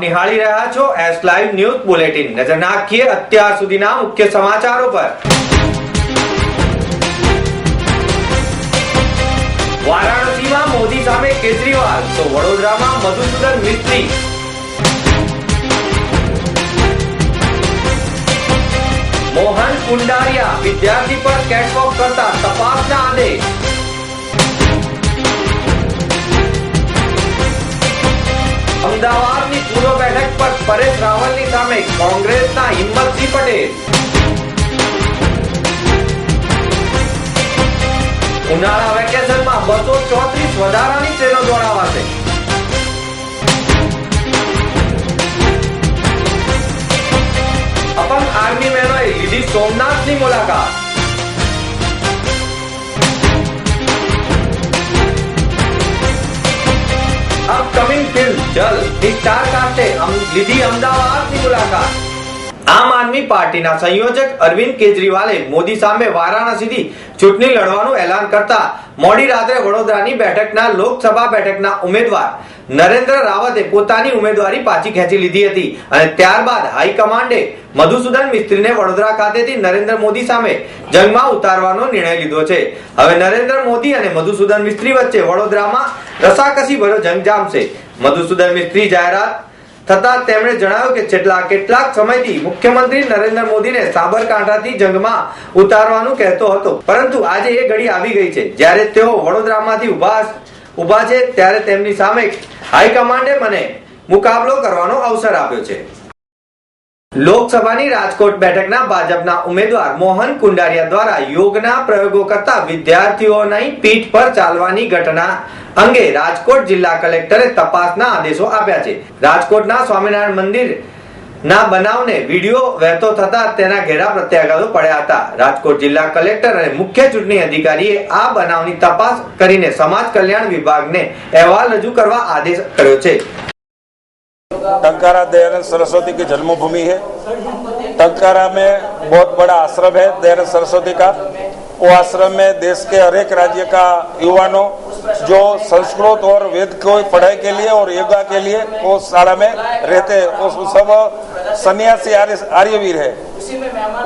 નિહાળી રહ્યા છો એસ લાઈવ ન્યૂઝ બુલેટિન નજર નાખીએ અત્યાર સુધીના મુખ્ય સમાચારો પર. વારાણસીમાં મોદી સામે કેજરીવાલ, તો વડોદરામાં મધુસૂદન મિસ્ત્રી. મોહન કુંડારિયા, વિદ્યાર્થી પર કેટવોક કરતા તપાસના આદેશ. અમદાવાદની પૂર્વ બેઠક પર પરેશ રાવલની સામે કોંગ્રેસના હિંમતસિંહ પટેલ. ઉનાળા વેકેશનમાં બસો ચોત્રીસ વધારાની ટ્રેનો દોડાવાશે. અપંગ આર્મી મેનોએ લીધી સોમનાથની મુલાકાત. ની સ્ટાર અમદાવાદની મુલાકાત. આમ આદમી પાર્ટીના સંયોજક અરવિંદ કેજરીવાલે મોદી સામે વારાણસીથી ચૂંટણી લડવાનું એલાન કરતા મોડી રાત્રે વડોદરાની બેઠકના લોકસભા બેઠકના ઉમેદવાર નરેન્દ્ર રાવતે પોતાની ઉમેદવારી પાછી ખેંચી લીધી હતી અને ત્યારબાદ હાઈકમાન્ડે મધુસૂદન મિસ્ત્રીને વડોદરા ખાતેથી નરેન્દ્ર મોદી સામે જંગમાં ઉતારવાનો નિર્ણય લીધો છે. હવે નરેન્દ્ર મોદી અને મધુસૂદન મિસ્ત્રી વચ્ચે વડોદરામાં રસાકસી ભર્યો જંગ જામશે. મધુસૂદન મિસ્ત્રી જાહેરાત થતા તેમણે જણાવ્યું કે છેલ્લા કેટલાક સમયથી મુખ્યમંત્રી નરેન્દ્ર મોદીને સાબરકાંઠાથી જંગમાં ઉતારવાનું કહેતો હતો. પરંતુ આજે એ ઘડી આવી ગઈ છે. જ્યારે તેઓ વડોદરામાંથી ઊભા ઊભા છે ત્યારે તેમની સામે હાઈકમાન્ડે મને મુકાબલો કરવાનો અવસર આપ્યો છે. લોકસભાની રાજકોટ બેઠકના ભાજપના ઉમેદવાર મોહન કુંડારિયા દ્વારા યોગના પ્રયોગો કરતા વિદ્યાર્થીઓની પીઠ પર ચાલવાની ઘટના અંગે રાજકોટ જિલ્લા કલેક્ટરે તપાસના આદેશો આપ્યા છે. રાજકોટના સ્વામિનારાયણ મંદિર ના બનાવને વિડીયો વહેતો થતા તેના ઘેરા પ્રત્યાઘાતો પડ્યા હતા રાજકોટ જિલ્લા કલેક્ટર અને મુખ્ય ચૂંટણી અધિકારીએ આ બનાવની તપાસ કરીને સમાજ કલ્યાણ વિભાગને અહેવાલ રજૂ કરવા આદેશ કર્યો છે टंकारा दयानंद सरस्वती की जन्मभूमि है टंकारा में बहुत बड़ा आश्रम है दयानंद सरस्वती का वो आश्रम में देश के हर एक राज्य का युवानों जो संस्कृत और वेद को पढ़ाई के लिए और योगा के लिए वो शाला में रहते हैं वो सब सन्यासी आर्य आर्यवीर है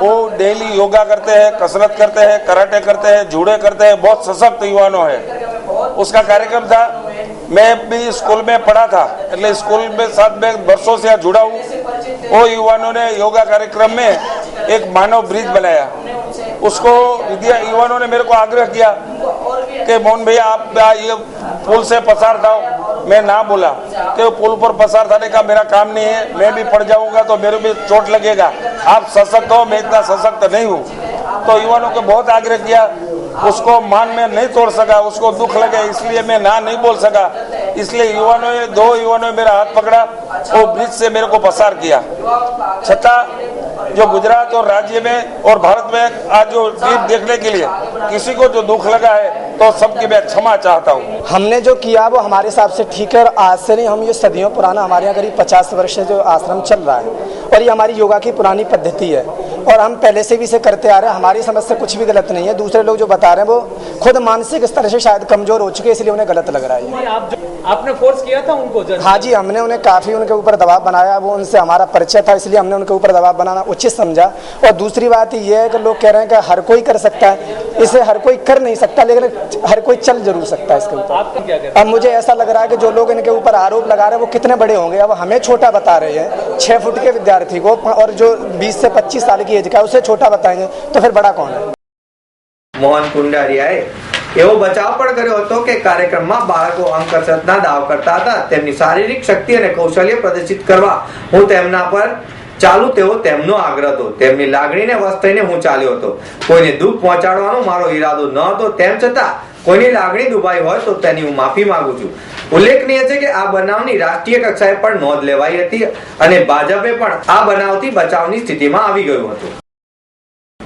वो डेली योगा करते हैं कसरत करते हैं कराटे करते हैं जूड़े करते हैं बहुत सशक्त युवानों है उसका कार्यक्रम था मैं भी स्कूल में पढ़ा था એટલે स्कूल में साथ में वर्षों से यहाँ जुड़ा हूँ वो युवानों ने योगा कार्यक्रम में एक मानव ब्रिज बनाया उसको विद्या युवानों ने मेरे को आग्रह किया कि मोहन भैया, आप ये पुल से पसार थाओ मैं ना बोला। कि पुल पर पसार थाने का मेरा काम नहीं है। मैं भी पड़ जाऊँगा तो मेरे भी चोट लगेगा। आप सशक्त हो, मैं इतना सशक्त नहीं हूँ। तो युवानों को बहुत आग्रह किया। उसको मान में नहीं तोड़ सका, उसको दुख लगे, इसलिए मैं ना नहीं बोल सका। इसलिए युवानों ने, दो युवानों ने मेरा हाथ पकड़ा, वो ब्रिज से मेरे को पसार किया। छठा जो गुजरात और राज्य में और भारत में आज जो दीप देखने के लिए किसी को जो दुख लगा है तो सबकी मैं क्षमा चाहता हूँ। हमने जो किया, वो हमारे हिसाब से ठीक है और आज से नहीं, हम ये सदियों पुराना, हमारे यहाँ करीब पचास वर्ष से जो आश्रम चल रहा है और ये हमारी योगा की पुरानी पद्धति है। और हम पहले से भी इसे करते आ रहे हैं। हमारी समझ से कुछ भी गलत नहीं है। दूसरे लोग जो बता रहे हैं वो खुद मानसिक स्तर से शायद कमज़ोर हो चुके हैं इसलिए उन्हें गलत लग रहा है। आप आपने फोर्स किया था उनको हाँ जी हमने उन्हें काफ़ी उनके ऊपर दबाव बनाया। वो उनसे हमारा परिचय था इसलिए हमने उनके ऊपर दबाव बनाना उचित समझा। और दूसरी बात ये है कि लोग कह रहे हैं कि हर कोई कर सकता है। इसे हर कोई कर नहीं सकता लेकिन हर कोई चल ज़रूर सकता है इसके ऊपर। अब मुझे ऐसा लग रहा है कि जो लोग इनके ऊपर आरोप लगा रहे हैं वो कितने बड़े होंगे। अब हमें छोटा बता रहे हैं छह फुट के विद्यार्थी को और जो 20 से 25 साल की एज का है उसे छोटा बताएंगे तो फिर बड़ा कौन है મોહન કુંડારિયાએ એવો બચાવ પણ કર્યો હતો કે કાર્યક્રમમાં બાળકો અંક કસરતના દાવ કરતા હતા તેમની શારીરિક શક્તિ અને કૌશલ્ય પ્રદર્શિત કરવા હું તેમના પર ચાલુ તેવો તેમનો આગ્રહ હતો. તેમની લાગણીને વશ હું ચાલ્યો હતો. કોઈને દુઃખ પહોંચાડવાનો મારો ઈરાદો ન હતો, તેમ છતાં કોઈની લાગણી દુભાઈ હોય તો તેની હું માફી માંગુ છું. ઉલ્લેખનીય છે કે આ બનાવની રાષ્ટ્રીય કક્ષાએ પણ નોંધ લેવાઈ હતી અને ભાજપે પણ આ બનાવથી બચાવની સ્થિતિમાં આવી ગયું હતું.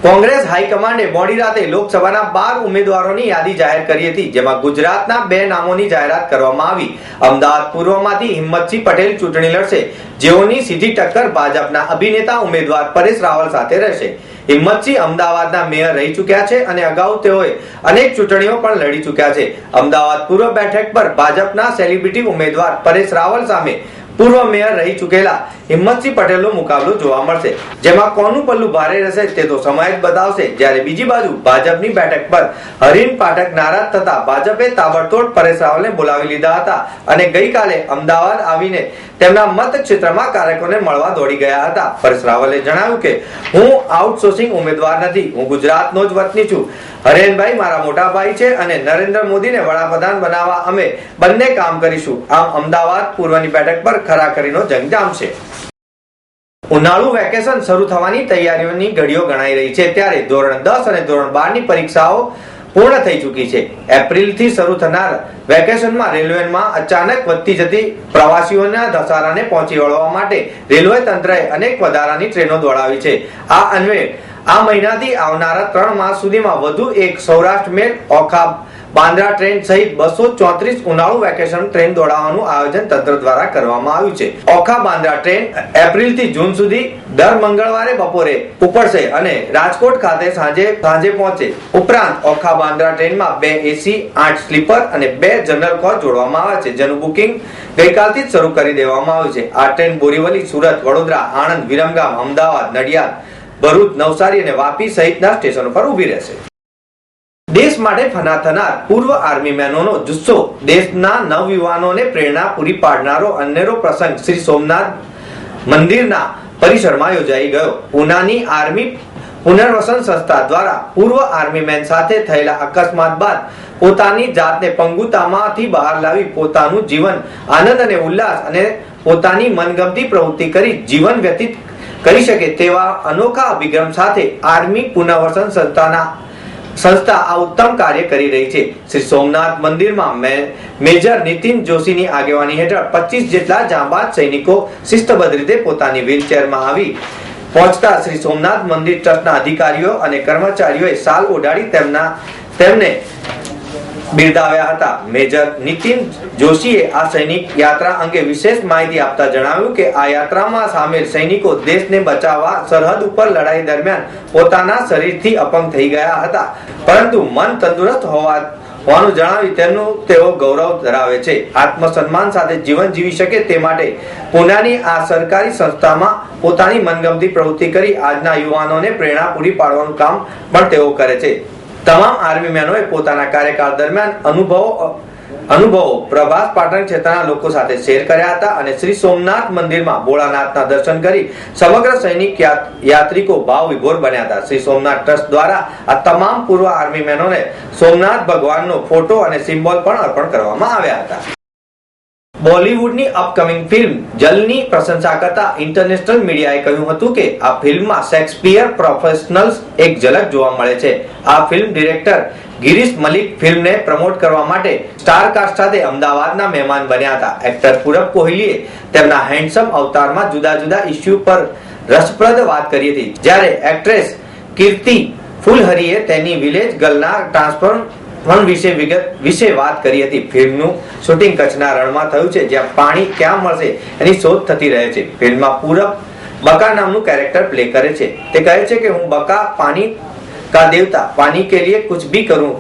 કોંગ્રેસ હાઈકમાન્ડે મોડી રાતે લોકસભાના બાર ઉમેદવારોની યાદી જાહેર કરી હતી, જેમાં ગુજરાતના બે નામોની જાહેરાત કરવામાં આવી. અમદાવાદ પૂર્વમાંથી હિંમતસિંહ પટેલ ચૂંટણી લડશે, જેઓની સીધી ટક્કર ભાજપના અભિનેતા ઉમેદવાર પરેશ રાવલ સાથે રહેશે. હિંમતસિંહ અમદાવાદના મેયર રહી ચૂક્યા છે અને અગાઉ તેઓએ અનેક ચૂંટણીઓ પણ લડી ચૂક્યા છે. અમદાવાદ પૂર્વ બેઠક પર ભાજપના સેલિબ્રિટી ઉમેદવાર પરેશ રાવલ સામે પૂર્વ મેયર રહી ચૂકેલા હિંમતસિંહ પટેલનો મુકાબલો જોવા મળશે. જેમાં કોનું પલ્લું ભારે રહેશે તે તો સમય જ બતાવશે. જ્યારે બીજી બાજુ ભાજપની બેઠક પર હરીન પાઠક નારાજ થતા ભાજપે તાબડતોડ પરેશ રાવલને બોલાવી લીધા હતા અને ગઈકાલે અમદાવાદ આવીને તેમના મત ક્ષેત્રમાં કાર્યકરોને મળવા દોડી ગયા હતા. પરેશ રાવલે જણાવ્યું કે, હું આઉટસોર્સિંગ ઉમેદવાર નથી. હું ગુજરાતનો જ વતની છું. હરેનભાઈ મારા મોટા ભાઈ છે અને નરેન્દ્ર મોદીને વડાપ્રધાન બનાવવા અમે બંને કામ કરીશું. આમ અમદાવાદ પૂર્વની બેઠક પર ખરાખરીનો જંગ જામશે ઉનાળુ વેકેશન શરૂ થવાની તૈયારીઓની ઘડીઓ ગણાઈ રહી છે. ત્યારે ધોરણ દસ અને ધોરણ બારની પરીક્ષાઓ પૂર્ણ થઈ ચૂકી છે. એપ્રિલથી શરૂ થનાર વેકેશનમાં રેલવેમાં અચાનક વધતી જતી પ્રવાસીઓના ધસારાને પહોંચી વળવા માટે રેલવે તંત્રએ અનેક વધારાની ટ્રેનો દોડાવી છે. આ અન્વયે આ મહિનાથી આવનારા ત્રણ માસ સુધીમાં વધુ એક સૌરાષ્ટ્ર મેલ ઓખા બાંદ્રા ટ્રેન સહિત બસો ચોત્રીસ ઉનાળુ વેકેશન ટ્રેન દોડાવવાનું આયોજન તંત્ર દ્વારા કરવામાં આવ્યું છે. ઓખા બાંદ્રા ટ્રેન એપ્રિલથી જૂન સુધી દર મંગળવારે, બપોરે ઉપડશે અને રાજકોટ ખાતે સાંજે સાંજે પહોંચે. ઉપરાંત ઓખા બાંદ્રા ટ્રેનમાં બે એસી આઠ સ્લીપર અને બે જનરલ કોચ જોડવામાં આવે છે, જેનું બુકિંગ ગઈકાલથી જ શરૂ કરી દેવામાં આવ્યું છે. આ ટ્રેન બોરીવલી, સુરત, વડોદરા, આણંદ, વિરમગામ, અમદાવાદ, નડિયાદ, ભરૂચ, નવસારી અને વાપી સહિતના સ્ટેશનો પર ઊભી રહેશે. માટે ફના થનાર પૂર્વ આર્મી મેનોનો જુસ્સો. દેશના નવયુવાનોને પ્રેરણા પૂરી પાડનારો અનેરો પ્રસંગ શ્રી સોમનાથ મંદિરના પરિસરમાં યોજાઈ ગયો. ઉનાની આર્મી પુનર્વસન સંસ્થા દ્વારા પૂર્વ આર્મી મેન સાથે થયેલા અકસ્માત બાદ પોતાની જાતને પંગુતામાંથી બહાર લાવી પોતાનું જીવન, આનંદ અને ઉલ્લાસ અને પોતાની મનગમતી પ્રવૃત્તિ કરી જીવન વ્યતીત કરી શકે તેવા અનોખા અભિગમ સાથે આર્મી પુનર્વસન સંસ્થાના સંસ્થા આ ઉત્તમ કાર્ય કરી રહી છે. શ્રી સોમનાથ મંદિરમાં મેજર નીતિન જોશીની આગેવાની હેઠળ 25 જેટલા જાંબાજ સૈનિકો શિસ્તબદ્ધ રીતે પોતાની વ્હીલચેરમાં આવી પહોંચતા શ્રી સોમનાથ મંદિર ટ્રસ્ટના અધિકારીઓ અને કર્મચારીઓએ શાલ ઓઢાડી તેમના, તેમને બિરદાવ્યા હતા. મેજર નીતિન જોશીએ આ સૈનિક યાત્રા અંગે વિશેષ માહિતી આપતા જણાવ્યું કે આ યાત્રામાં સામેલ સૈનિકો દેશને બચાવવા સરહદ ઉપર લડાઈ દરમિયાન પોતાના શરીરથી અપંગ થઈ ગયા હતા. પરંતુ મન તંદુરસ્ત હોવા હોવાનું જણાવી તેમનું તેઓ ગૌરવ ધરાવે છે. આત્મસન્માન સાથે જીવન જીવી શકે તે માટે પુનાની આ સરકારી સંસ્થામાં પોતાની મનગમતી પ્રવૃત્તિ કરી આજના યુવાનોને પ્રેરણા પૂરી પાડવાનું કામ પણ તેઓ કરે છે. તમામ આર્મી મેનોએ પોતાના કાર્યકાળ દરમિયાન અનુભવો અનુભવો પ્રભાસ પાટણ ક્ષેત્રના લોકો સાથે શેર કર્યા હતા અને શ્રી સોમનાથ મંદિરમાં ભોળાનાથના દર્શન કરી સમગ્ર સૈનિક યાત્રિકો ભાવ વિભોર બન્યા હતા. શ્રી સોમનાથ ટ્રસ્ટ દ્વારા આ તમામ પૂર્વ આર્મી મેનોને સોમનાથ ભગવાનનો ફોટો અને સિમ્બોલ પણ અર્પણ કરવામાં આવ્યા હતા. બોલિવૂડની અપકમિંગ ફિલ્મ જલની પ્રશંસા કરતા ઇન્ટરનેશનલ મીડિયાએ કહ્યું હતું કે આ ફિલ્મમાં શેક્સપિયર પ્રોફેશનલ્સ એક ઝલક જોવા મળે છે. આ ફિલ્મ ડિરેક્ટર ગિરીશ મલિક ફિલ્મને પ્રમોટ કરવા માટે સ્ટાર કાસ્ટ સાથે અમદાવાદના મહેમાન બન્યા હતા. એક્ટર પૂરબ કોહલીએ તેમના હેન્ડસમ અવતારમાં જુદા જુદા ઇસ્યુ પર રસપ્રદ વાત કરી હતી. જ્યારે એક્ટ્રેસ કીર્તિ ફુલહરીએ તેની વિલેજ ગર્લના ટ્રાન્સફોર્મ પણ વિશે વિગત વિશે વાત કરી હતી ફિલ્મનું શૂટિંગ કચ્છના રણમાં થયું છે જ્યાં પાણી ક્યાં મળશે એની શોધ થતી રહે છે ફિલ્મમાં પૂરબ બકા નામનું કેરેક્ટર પ્લે કરે છે તે કહે છે કે હું બકા પાણી કા દેવતા પાણી કે लिए कुछ भी करूं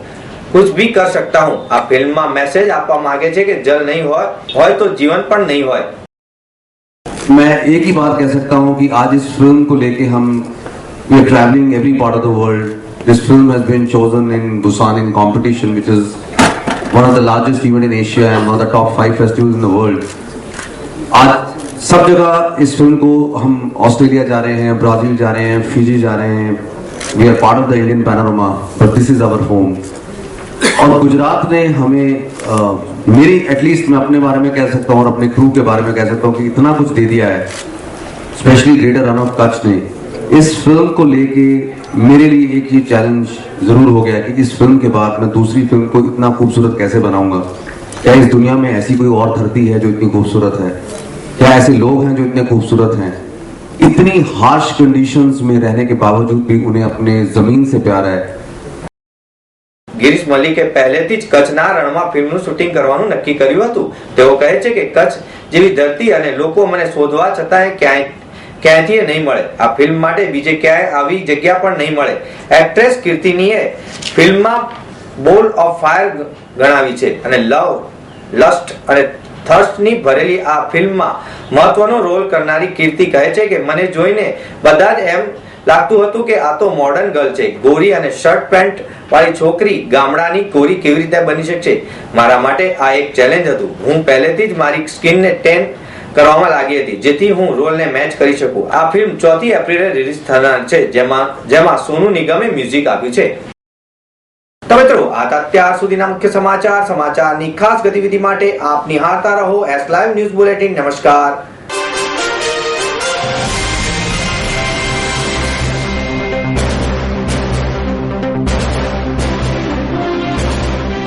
कुछ भी कर सकता हूं આ ફિલ્મમાં મેસેજ આપવા માંગે છે કે જલ નહીં હોય હોય તો જીવન પણ નહીં હોય मैं एक ही बात कह सकता हूँ कि आज इस फिल्म को लेके हम we are travelling every part of the world this film has been chosen in Busan in competition which is one of the largest event in Asia and one of the top five festivals in the world आज सब जगह इस film को हम Australia जा रहे हैं Brazil जा रहे हैं फिजी जा रहे हैं। We are part of the Indian panorama but this is our home और गुजरात ने हमें अ, मेरी एटलीस्ट मैं अपने बारे में कह सकता हूँ और अपने क्रू के बारे में कह सकता हूँ कि इतना कुछ दे दिया है specially greater Rann of Kutch ने। इस फिल्म को लेके मेरे लिए एक ये चैलेंज जरूर हो गया कि इस फिल्म के बाद मैं दूसरी फिल्म को इतना खूबसूरत कैसे बनाऊंगा क्या इस दुनिया में ऐसी कोई और धरती है जो इतनी खूबसूरत है क्या ऐसे लोग हैं जो इतने खूबसूरत हैं इतनी हार्श कंडीशंस में रहने के बावजूद भी उन्हें अपने जमीन से प्यार है ગિરીશ મલિકે પહેલેથી જ કચ્છના રણમાં ફિલ્મનું શૂટિંગ કરવાનું નક્કી કર્યું હતું તેઓ કહે છે કે કચ્છ જેવી ધરતી અને લોકો મને શોધવા છતાંય ક્યાંય ક્યાંયથી નહીં મળે. આ ફિલ્મ માટે બીજે ક્યાંય આવી જગ્યા પણ નહીં મળે. એક્ટ્રેસ કીર્તિનીએ ફિલ્મમાં બોલ ઓફ ફાયર ગણાવી છે. અને લવ લસ્ટ અને થર્સ્ટની ભરેલી આ ફિલ્મમાં મહત્વનો રોલ કરનારી કીર્તિ કહે છે કે, મને જોઈને બધા જ એમ લાગતું હતું કે આ તો મોડર્ન ગર્લ છે. ગોરી અને શર્ટ પેન્ટ વાળી છોકરી ગામડાની ગોરી કેવી રીતે બની શકશે? મારા માટે આ એક ચેલેન્જ હતું. હું પહેલેથી જ મારી સ્કિનને ટેન કરવામાં લાગી હતી. જેથી હું રોલને મેચ કરી શકું. આ ફિલ્મ ચોથી એપ્રિલે રિલીઝ થનાર છે, જેમાં જેમાં સોનુ નિગમે મ્યુઝિક આપ્યું છે. તો મિત્રો, આ અત્યાર સુધીના મુખ્ય સમાચાર. સમાચારની ખાસ ગતિવિધિ માટે આપ નિહાળતા રહો એસ લાઈવ ન્યૂઝ બુલેટિન નમસ્કાર.